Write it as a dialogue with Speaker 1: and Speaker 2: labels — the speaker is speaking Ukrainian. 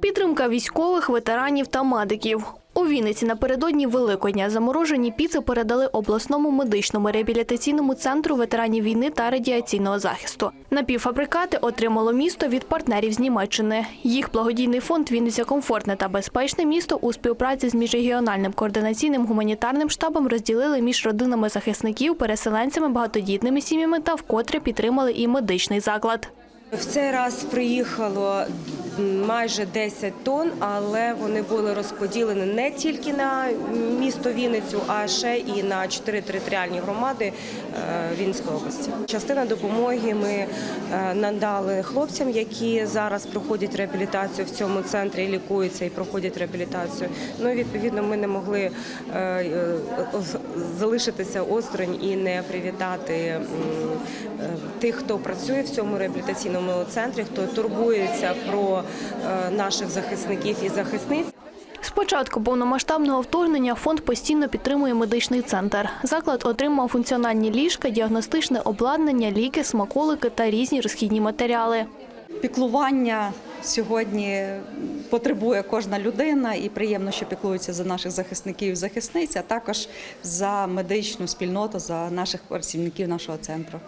Speaker 1: Підтримка військових, ветеранів та медиків. У Вінниці напередодні Великодня заморожені піци передали обласному медичному реабілітаційному центру ветеранів війни та радіаційного захисту. Напівфабрикати отримало місто від партнерів з Німеччини. Їх благодійний фонд Вінниця комфортне та безпечне місто у співпраці з міжрегіональним координаційним гуманітарним штабом розділили між родинами захисників, переселенцями, багатодітними сім'ями та вкотре підтримали і медичний заклад.
Speaker 2: В цей раз приїхало майже 10 тонн, але вони були розподілені не тільки на місто Вінницю, а ще і на чотири територіальні громади Вінської Вінницької області. Частина допомоги ми е, надали хлопцям, які зараз проходять реабілітацію в цьому центрі, лікуються і проходять реабілітацію. Ну відповідно ми не могли е, е, залишитися осторонь і не привітати е, тих, хто працює в цьому реабілітаційному центрі, хто турбується про е, наших захисників і захисниць.
Speaker 1: Початку повномасштабного вторгнення фонд постійно підтримує медичний центр. Заклад отримав функціональні ліжка, діагностичне обладнання, ліки, смаколики та різні розхідні матеріали.
Speaker 3: Піклування сьогодні потребує кожна людина, і приємно, що піклуються за наших захисників і захисниць, а також за медичну спільноту, за наших працівників нашого центру.